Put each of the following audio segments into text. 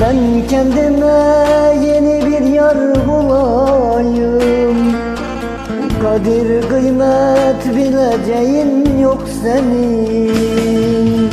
Ben kendime yeni bir yar bulayım. Kadir kıymet bileceğin yok senin.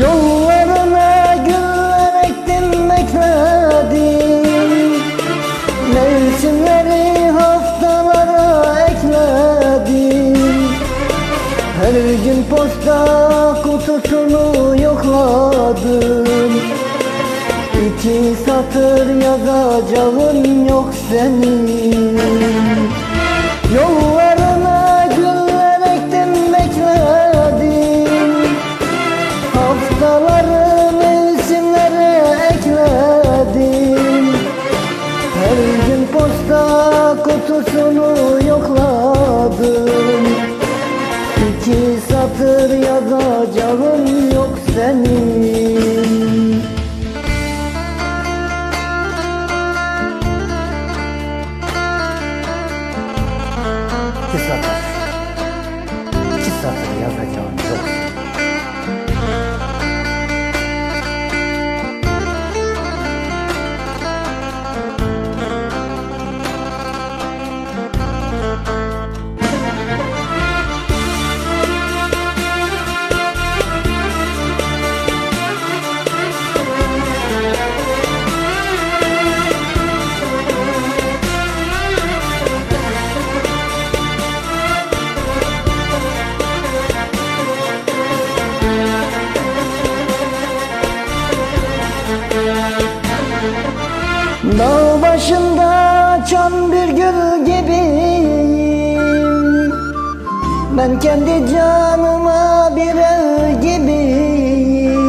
Yollarına posta kutusunu yokladım İki satır yazacağın yok senin Dağ başında açan bir gül gibiyim. Ben kendi canıma bir ev gibiyim.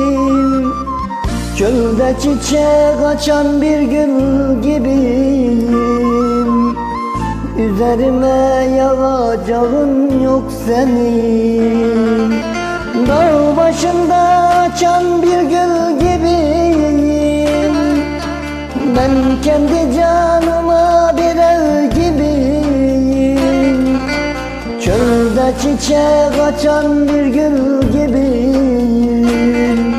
Çölde çiçek açan bir gül gibiyim. Üzerime yağacağın yok senin. Dağ başında açan bir gül gibiyim ben kendi canıma bir ev gibiyim. Çölde çiçek açan bir gül gibiyim.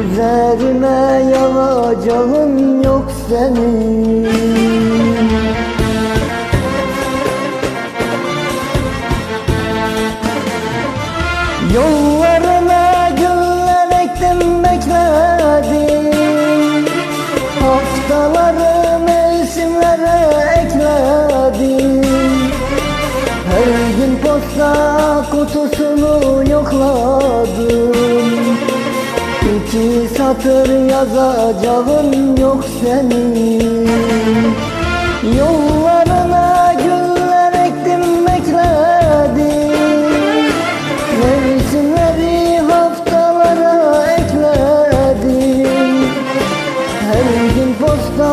Üzerime yağacağın yok senin. Yollarına posta kutusunu yokladım. İki satır yazacağın yok senin. Yollarına güller ektim bekledim. Mevsimleri haftalara ekledim. Her gün posta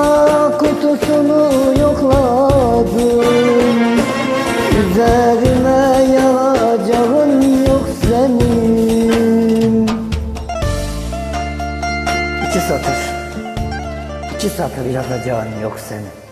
kutusunu yokladım. Üzerime İki satır yazacağın yok senin